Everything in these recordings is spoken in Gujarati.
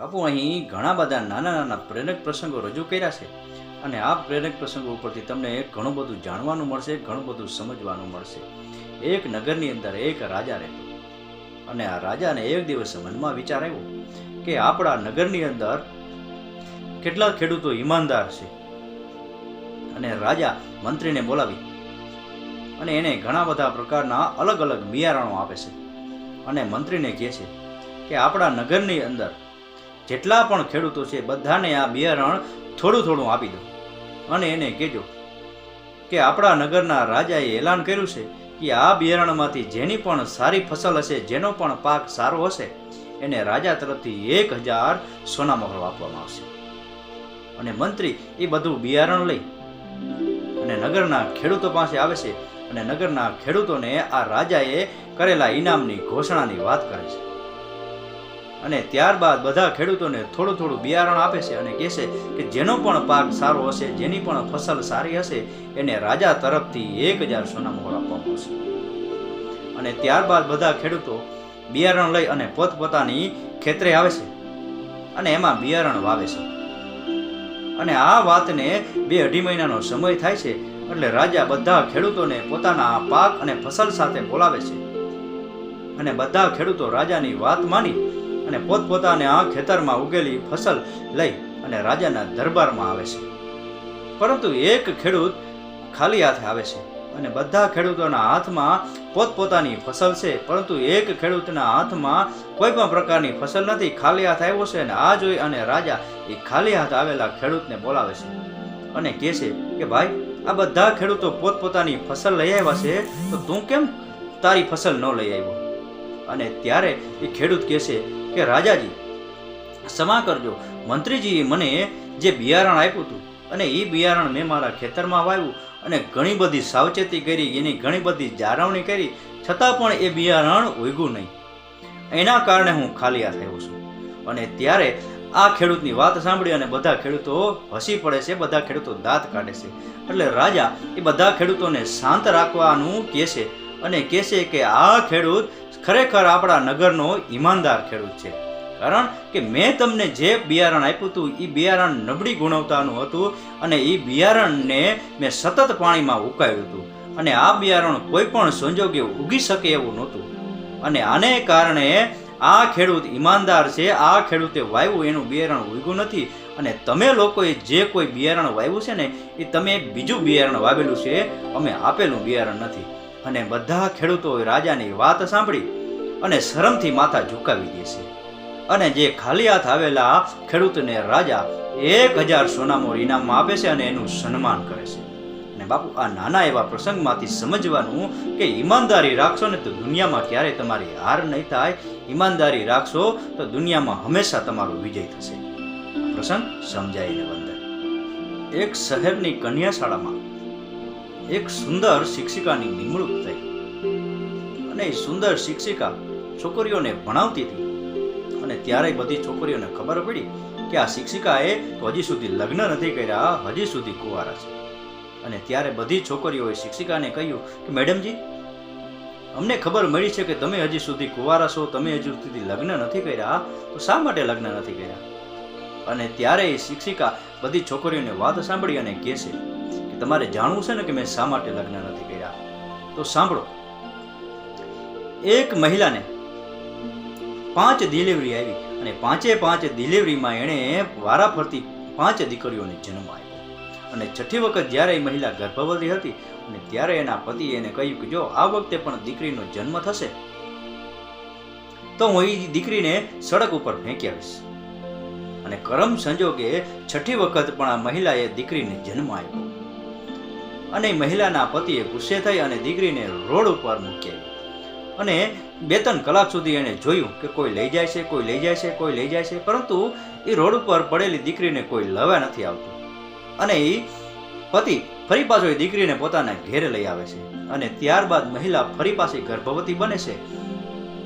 બાપુ, અહીં ઘણા બધા નાના નાના પ્રેરક પ્રસંગો રજૂ કર્યા છે અને આ પ્રેરક પ્રસંગો ઉપરથી તમને ઘણું બધું જાણવાનું મળશે, ઘણું બધું સમજવાનું મળશે. એક નગરની અંદર એક રાજા રહેતો અને આ રાજાને એક દિવસ મનમાં વિચાર આવ્યો કે આપણા નગરની અંદર કેટલા ખેડૂતો ઈમાનદાર છે. અને રાજા મંત્રીને બોલાવી અને એને ઘણા બધા પ્રકારના અલગ અલગ બિયારણો આપે છે અને મંત્રીને કહે છે કે આપણા નગરની અંદર જેટલા પણ ખેડૂતો છે, બધાને આ બિયારણ થોડું થોડું આપી દો. અને એને કહેજો કે આપણા નગરના રાજાએ એલાન કર્યું છે કે આ બિયારણમાંથી જેની પણ સારી ફસલ હશે, જેનો પણ પાક સારો હશે, એને રાજા તરફથી એક હજાર સોનામહોરો આપવામાં આવશે. અને મંત્રી એ બધું બિયારણ લઈ અને નગરના ખેડૂતો પાસે આવે છે અને નગરના ખેડૂતોને આ રાજાએ કરેલા ઇનામની ઘોષણાની વાત કરે છે. અને ત્યારબાદ બધા ખેડૂતોને થોડું થોડું બિયારણ આપે છે અને કહે છે કે જેનો પણ પાક સારો હશે, જેની પણ ફસલ સારી હશે, એને રાજા તરફથી એક હજાર સોના મોહર આપવામાં આવશે. અને ત્યારબાદ બધા ખેડૂતો બિયારણ લઈ અને પોતપોતાની ખેતરે આવે છે અને એમાં બિયારણ વાવે છે. અને આ વાતને બે અઢી મહિનાનો સમય થાય છે એટલે રાજા બધા ખેડૂતોને પોતાના પાક અને ફસલ સાથે બોલાવે છે. અને બધા ખેડૂતો રાજાની વાત માની અને પોતપોતાને આ ખેતરમાં ઉગેલી ફસલ લઈ અને રાજાના દરબારમાં આવે છે. પરંતુ એક ખેડૂત ખાલી હાથે આવે છે અને બધા ખેડૂતોના હાથમાં પોતપોતાની ફસલ છે, પરંતુ એક ખેડૂતના હાથમાં કોઈ પણ પ્રકારની ફસલ નથી, ખાલી હાથ આવ્યો છે અને આ જોઈ અને રાજા એ ખાલી હાથ આવેલા ખેડૂતને બોલાવે છે અને કહે છે કે, ભાઈ, આ બધા ખેડૂતો પોતપોતાની ફસલ લઈ આવ્યા છે, તો તું કેમ તારી ફસલ ન લઈ આવ્યો? અને ત્યારે એ ખેડૂત કહે છે કે રાજાજી, ક્ષમા કરજો. મંત્રીજીએ મને જે બિયારણ આપ્યું હતું અને એ બિયારણ મેં મારા ખેતરમાં વાવ્યું અને ઘણી બધી સાવચેતી કરી, એની ઘણી બધી જાળવણી કરી, છતાં પણ એ બિયારણ ઉગ્યું નહીં. એના કારણે હું ખાલી હાથ આવ્યો છું. અને ત્યારે આ ખેડૂતની વાત સાંભળી અને બધા ખેડૂતો હસી પડે છે, બધા ખેડૂતો દાંત કાઢે છે. એટલે રાજા એ બધા ખેડૂતોને શાંત રાખવાનું કહે છે અને કહે છે કે આ ખેડૂત ખરેખર આપણા નગરનો ઈમાનદાર ખેડૂત છે. કારણ કે મેં તમને જે બિયારણ આપ્યું હતું એ બિયારણ નબળી ગુણવત્તાનું હતું અને એ બિયારણને મેં સતત પાણીમાં ઉકાયું હતું. અને આ બિયારણ કોઈ પણ સંજોગે ઉગી શકે એવું નહોતું. અને આને કારણે આ ખેડૂત ઈમાનદાર છે, આ ખેડૂતે વાવ્યું, એનું બિયારણ ઉગ્યું નથી. અને તમે લોકોએ જે કોઈ બિયારણ વાવ્યું છે ને, એ તમે બીજું બિયારણ વાવેલું છે, અમે આપેલું બિયારણ નથી. અને બધા ખેડૂતો રાજાની વાત સાંભળી અને શરમથી માથા ઝુકાવી દે છે. અને જે ખાલી હાથ આવેલા ખેડૂતને રાજા એક હજાર સોનામોર ઇનામમાં આપે છે અને એનું સન્માન કરે છે. અને બાપુ, આ નાના એવા પ્રસંગમાંથી સમજવાનું કે ઈમાનદારી રાખશો ને તો દુનિયામાં ક્યારેય તમારી હાર નહીં થાય. ઈમાનદારી રાખશો તો દુનિયામાં હંમેશા તમારો વિજય થશે. પ્રસંગ સમજાઈને વંદન એક શહેરની કન્યાશાળામાં એક સુંદર શિક્ષિકાની નિમણૂક થઈ. અને એ સુંદર શિક્ષિકા છોકરીઓને ભણાવતી હતી. અને ત્યારે બધી છોકરીઓને ખબર પડી કે આ શિક્ષિકાએ તો હજી સુધી લગ્ન નથી કર્યા, હજી સુધી કુંવારા છે. અને ત્યારે બધી છોકરીઓએ શિક્ષિકાને કહ્યું કે, મેડમજી, અમને ખબર મળી છે કે તમે હજી સુધી કુંવારા છો, તમે હજુ સુધી લગ્ન નથી કર્યા. તો શા માટે લગ્ન નથી કર્યા? અને ત્યારે એ શિક્ષિકા બધી છોકરીઓને વાત સાંભળી અને કહેશે તમારે જાણવું છે ને કે મેં શા માટે લગ્ન નથી કર્યા? તો સાંભળો. એક મહિલાને પાંચ ડિલિવરી આવી અને પાંચે પાંચ ડિલિવરીમાં એણે વારાફરતી પાંચ દીકરીઓને જન્મ આપ્યો. અને છઠ્ઠી વખત જ્યારે એ મહિલા ગર્ભવતી હતી અને ત્યારે એના પતિએ એને કહ્યું કે જો આ વખતે પણ દીકરીનો જન્મ થશે, તો હું એ દીકરીને સડક ઉપર ફેંકી આવીશ. અને કરમ સંજોગે છઠ્ઠી વખત પણ આ મહિલાએ દીકરીને જન્મ આપ્યો. અને મહિલાના પતિએ ગુસ્સે થઈ અને દીકરીને રોડ ઉપર મૂકી અને બે ત્રણ કલાક સુધી એણે જોયું કે કોઈ લઈ જાય છે, કોઈ લઈ જાય છે, કોઈ લઈ જાય છે, પરંતુ એ રોડ ઉપર પડેલી દીકરીને કોઈ લેવા નથી આવતું. અને એ પતિ ફરી પાછો એ દીકરીને પોતાના ઘેરે લઈ આવે છે. અને ત્યારબાદ મહિલા ફરી પાછી ગર્ભવતી બને છે.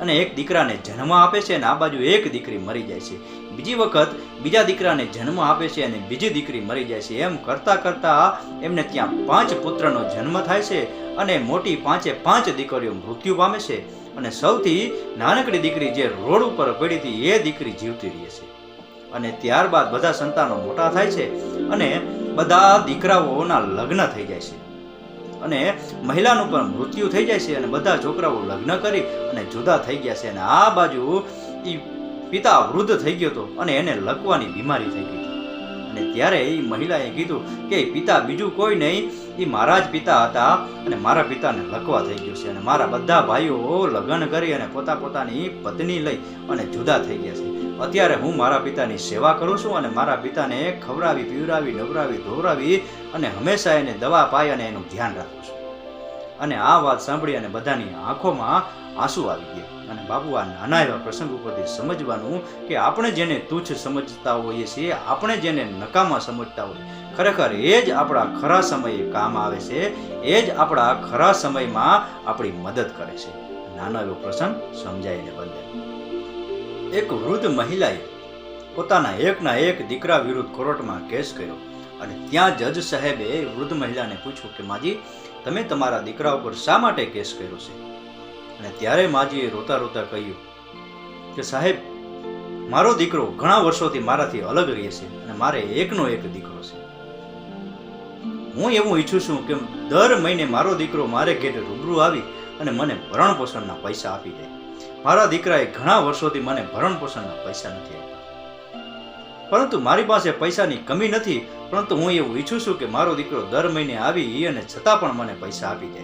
અને એક દીકરાને જન્મ આપે છે અને આ બાજુ એક દીકરી મરી જાય છે. બીજી વખત બીજા દીકરાને જન્મ આપે છે અને બીજી દીકરી મરી જાય છે. એમ કરતા કરતા એમને ત્યાં પાંચ પુત્રનો જન્મ થાય છે અને મોટી પાંચે પાંચ દીકરીઓ મૃત્યુ પામે છે અને સૌથી નાનકડી દીકરી જે રોડ ઉપર પડી હતી એ દીકરી જીવતી રહે છે. અને ત્યારબાદ બધા સંતાનો મોટા થાય છે અને બધા દીકરાઓના લગ્ન થઈ જાય છે. અને મહિલાનું પણ મૃત્યુ થઈ જાય છે અને બધા છોકરાઓ લગ્ન કરી અને જુદા થઈ ગયા છે અને આ બાજુ એ પિતા વૃદ્ધ થઈ ગયો હતો અને એને લકવાની બીમારી થઈ ગઈ અને ત્યારે એ મહિલાએ કીધું કે પિતા બીજું કોઈ નહીં એ મારા જ પિતા હતા અને મારા પિતાને લકવા થઈ ગયું છે અને મારા બધા ભાઈઓ લગ્ન કરી અને પોતા પોતાની પત્ની લઈ અને જુદા થઈ ગયા છે. અત્યારે હું મારા પિતાની સેવા કરું છું અને મારા પિતાને ખવડાવી, પીવડાવી, નવરાવી, ધોવરાવી અને હંમેશા એને દવા પાય અને એનું ધ્યાન રાખું છું. અને આ વાત સાંભળી અને બધાની આંખોમાં આંસુ આવી ગયા. અને બાપુ, આ નાના એવા પ્રસંગ ઉપરથી સમજવાનું કે આપણે જેને તુચ્છ સમજતા હોઈએ છીએ, આપણે જેને નકામા સમજતા હોઈએ, ખરેખર એ જ આપણા ખરા સમયે કામ આવે છે, એ જ આપણા ખરા સમયમાં આપણી મદદ કરે છે. નાનો એવો પ્રસંગ સમજાઈને બંને એક વૃદ્ધ મહિલાએ પોતાના એકના એક દીકરા વિરુદ્ધ કોર્ટમાં કેસ કર્યો અને ત્યાં જજ સાહેબે વૃદ્ધ મહિલાને પૂછ્યું કે, માજી, તમે તમારા દીકરા ઉપર શા માટે કેસ કર્યો છે? અને ત્યારે માજીએ રોતા રોતા કહ્યું કે, સાહેબ, મારો દીકરો ઘણા વર્ષોથી મારાથી અલગ રહે છે અને મારે એકનો એક દીકરો છે. હું એવું ઈચ્છું છું કે દર મહિને મારો દીકરો મારે ઘેર રૂબરૂ આવી અને મને ભરણ પોષણના પૈસા આપી દે. મારા દીકરાએ ઘણા વર્ષોથી મને ભરણ પોષણના પૈસા નથી આપ્યા. પરંતુ મારી પાસે પૈસાની કમી નથી, પરંતુ હું એવું ઈચ્છું છું કે મારો દીકરો દર મહિને આવી અને છતાં પણ મને પૈસા આપી દે.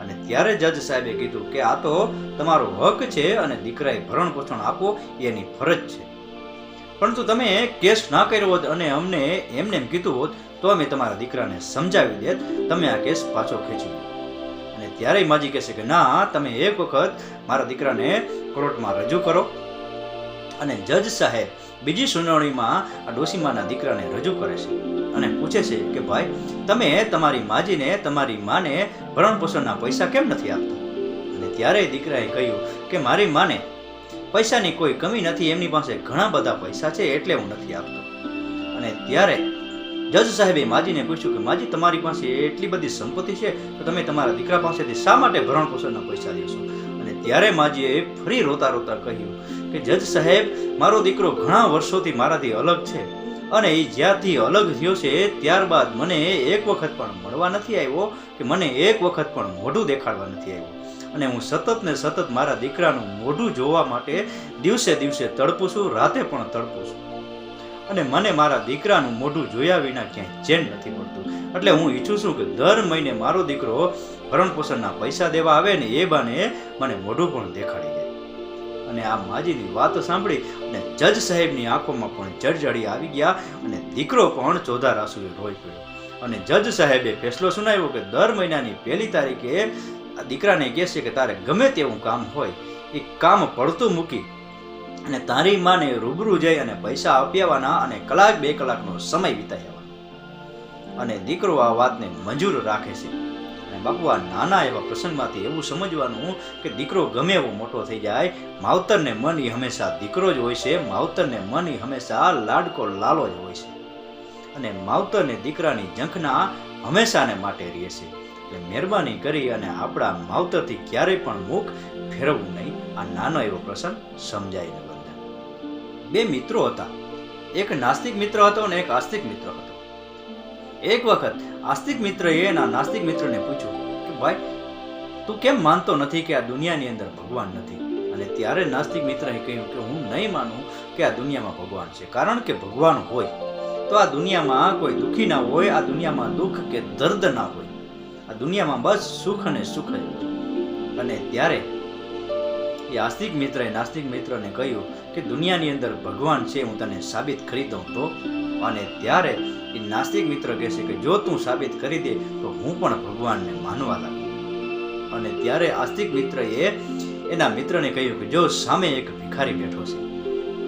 અને ત્યારે જજ સાહેબે કીધું કે આ તો તમારો હક છે અને દીકરાએ ભરણ પોષણ આપો એની ફરજ છે. પરંતુ તમે કેસ ના કર્યો હોત અને અમને એમને એમ કીધું હોત, તો અમે તમારા દીકરાને સમજાવી દેત. તમે આ કેસ પાછો ખેંચી અને ત્યારે માજી કહેશે કે, ના, તમે એક વખત મારા દીકરાને કોર્ટમાં રજૂ કરો. અને જજ સાહેબ બીજી સુનાવણીમાં આ ડોસીમાના દીકરાને રજૂ કરે છે અને પૂછે છે કે, ભાઈ, તમે તમારી માજીને તમારી માને ભરણ પોષણના પૈસા કેમ નથી આપતા? અને ત્યારે દીકરાએ કહ્યું કે, મારી માને પૈસાની કોઈ કમી નથી, એમની પાસે ઘણા બધા પૈસા છે, એટલે હું નથી આપતો. અને ત્યારે જજ સાહેબે માજીને પૂછ્યું કે, માજી, તમારી પાસે એટલી બધી સંપત્તિ છે તો તમે તમારા દીકરા પાસેથી શા માટે ભરણ પોષણના પૈસા લેશો અને ત્યારે માજીએ ફરી રોતા રોતા કહ્યું કે, જજ સાહેબ, મારો દીકરો ઘણા વર્ષોથી મારાથી અલગ છે અને એ જ્યાંથી અલગ થયો છે, ત્યારબાદ મને એક વખત પણ મળવા નથી આવ્યો કે મને એક વખત પણ મોઢું દેખાડવા નથી આવ્યો. અને હું સતત ને સતત મારા દીકરાનું મોઢું જોવા માટે દિવસે દિવસે તડપું છું, રાતે પણ તડપું છું. અને મને મારા દીકરાનું મોઢું જોયા વિના ક્યાંય ચેન નથી પડતું. એટલે હું ઈચ્છું છું કે દર મહિને મારો દીકરો ભરણ પોષણના પૈસા દેવા આવે ને એ બાને મને મોઢું પણ દેખાડી દે. અને આ માજીની વાત સાંભળી અને જજ સાહેબની આંખોમાં પણ જળજળી આવી ગયા અને દીકરો પણ ચોધા રાસુએ રોઈ પડ્યો. અને જજ સાહેબે ફેસલો સુનાવ્યો કે દર મહિનાની પહેલી તારીખે આ દીકરાને કહેશે કે તારે ગમે તેવું કામ હોય, એ કામ પડતું મૂકી અને તારી માને રૂબરૂ જઈ અને પૈસા આપ્યાવાના અને કલાક બે કલાકનો સમય વિતાઈ આવવાનો અને દીકરો આ વાતને મંજૂર રાખે છે. અને બાપુ નાના એવા પ્રસંગમાંથી એવું સમજવાનું કે દીકરો ગમે એવો મોટો થઈ જાય, માવતરને મન એ હંમેશા દીકરો જ હોય છે, માવતરને મન એ હંમેશા લાડકો લાલો જ હોય છે. અને માવતરને દીકરાની ઝંખના હંમેશાને માટે રહે છે. એટલે મહેરબાની કરી અને આપણા માવતરથી ક્યારેય પણ મુખ ફેરવવું નહીં. આ નાનો એવો પ્રસંગ સમજાય બંધન બે મિત્રો હતા. એક નાસ્તિક મિત્ર હતો અને એક આસ્તિક મિત્ર હતો. એક વખત આસ્તિક મિત્રએ એના નાસ્તિક મિત્રને પૂછ્યું કે, ભાઈ, તું કેમ માનતો નથી કે આ દુનિયાની અંદર ભગવાન નથી? અને ત્યારે નાસ્તિક મિત્રએ કહ્યું કે, હું નહીં માનું કે આ દુનિયામાં ભગવાન છે, કારણ કે ભગવાન હોય. તો આ દુનિયામાં કોઈ દુઃખી ના હોય, આ દુનિયામાં દુઃખ કે દર્દ ના હોય. આ દુનિયામાં બસ સુખ અને સુખ અને ત્યારે એ આસ્તિક મિત્રએ નાસ્તિક મિત્રને કહ્યું કે દુનિયાની અંદર ભગવાન છે, હું તને સાબિત કરી દઉં તો? અને ત્યારે એ નાસ્તિક મિત્ર કહેશે કે જો તું સાબિત કરી દે, તો હું પણ ભગવાનને માનવા લાગુ. અને ત્યારે આસ્તિક મિત્રએ એના મિત્રને કહ્યું કે જો સામે એક ભિખારી બેઠો છે,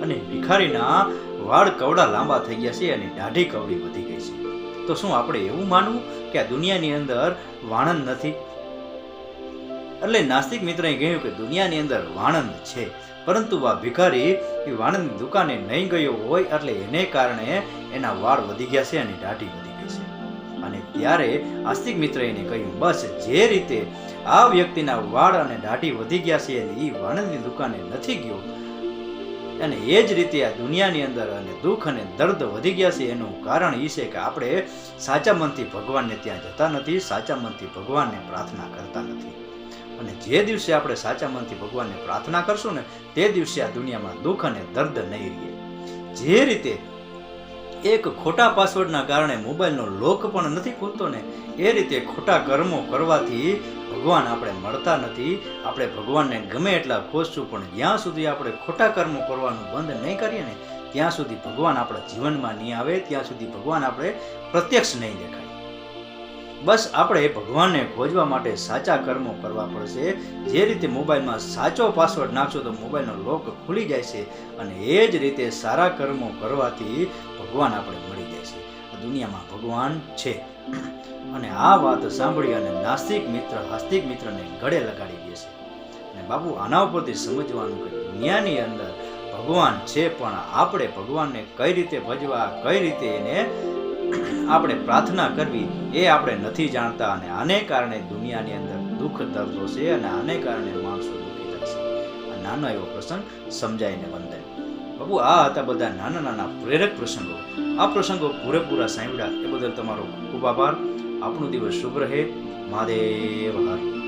અને ભિખારીના વાળ કવડા લાંબા થઈ ગયા છે અને દાઢી કવડી વધી ગઈ છે, તો શું આપણે એવું માનવું કે આ દુનિયાની અંદર વાણંદ નથી? એટલે નાસ્તિક મિત્રએ કહ્યું કે દુનિયાની અંદર વાણંદ છે. પરંતુ આ ભિખારી એ વાણંદની દુકાને નહીં ગયો હોય એટલે એને કારણે એના વાળ વધી ગયા છે અને દાઢી વધી ગઈ છે. અને ત્યારે આસ્તિક મિત્ર એને કહ્યું, બસ જે રીતે આ વ્યક્તિના વાળ અને દાઢી વધી ગયા છે એ વાણંદની દુકાને નથી ગયો, અને એ જ રીતે આ દુનિયાની અંદર અને દુઃખ અને દર્દ વધી ગયા છે, એનું કારણ એ છે કે આપણે સાચા મનથી ભગવાનને ત્યાં જતા નથી, સાચા મનથી ભગવાનને પ્રાર્થના કરતા નથી. અને જે દિવસે આપણે સાચા મનથી ભગવાનને પ્રાર્થના કરશું ને, તે દિવસે આ દુનિયામાં દુઃખ અને દર્દ નહીં રહે. જે રીતે એક ખોટા પાસવર્ડના કારણે મોબાઈલનો લોક પણ નથી ખૂલતો ને, એ રીતે ખોટા કર્મો કરવાથી ભગવાન આપણે મળતા નથી. આપણે ભગવાનને ગમે એટલા ખોજશું પણ જ્યાં સુધી આપણે ખોટા કર્મો કરવાનું બંધ નહીં કરીએ ને, ત્યાં સુધી ભગવાન આપણા જીવનમાં નહીં આવે, ત્યાં સુધી ભગવાન આપણે પ્રત્યક્ષ નહીં દેખાય. બસ આપણે ભગવાનને ખોજવા માટે સાચા કર્મો કરવા પડશે. જે રીતે મોબાઈલમાં સાચો પાસવર્ડ નાખશો તો મોબાઈલનો લોક ખુલી જાય છે અને એ જ રીતે સારા કર્મો કરવાથી ભગવાન આપણે મળી જાય છે. દુનિયામાં ભગવાન છે. અને આ વાત સાંભળી અને નાસ્તિક મિત્ર, હાસ્તિક મિત્રને ગળે લગાડી દે છે. અને બાપુ, આના ઉપરથી સમજવાનું કે દુનિયાની અંદર ભગવાન છે, પણ આપણે ભગવાનને કઈ રીતે ભજવા, કઈ રીતે એને આપણે પ્રાર્થના કરવી એ આપણે નથી જાણતા અને આને કારણે દુનિયાની અંદર દુઃખ દર્દો છે અને આને કારણે માણસો દુઃખી થાય છે. આ નાનો એવો પ્રસંગ સમજાઈને વંદન. બાબુ આ હતા બધા નાના નાના પ્રેરક પ્રસંગો. આ પ્રસંગો પૂરેપૂરા સાંભળ્યા. એ બદલ તમારો ખૂબ આભાર. આપણું દિવસ શુભ રહે. મહાદેવ હર.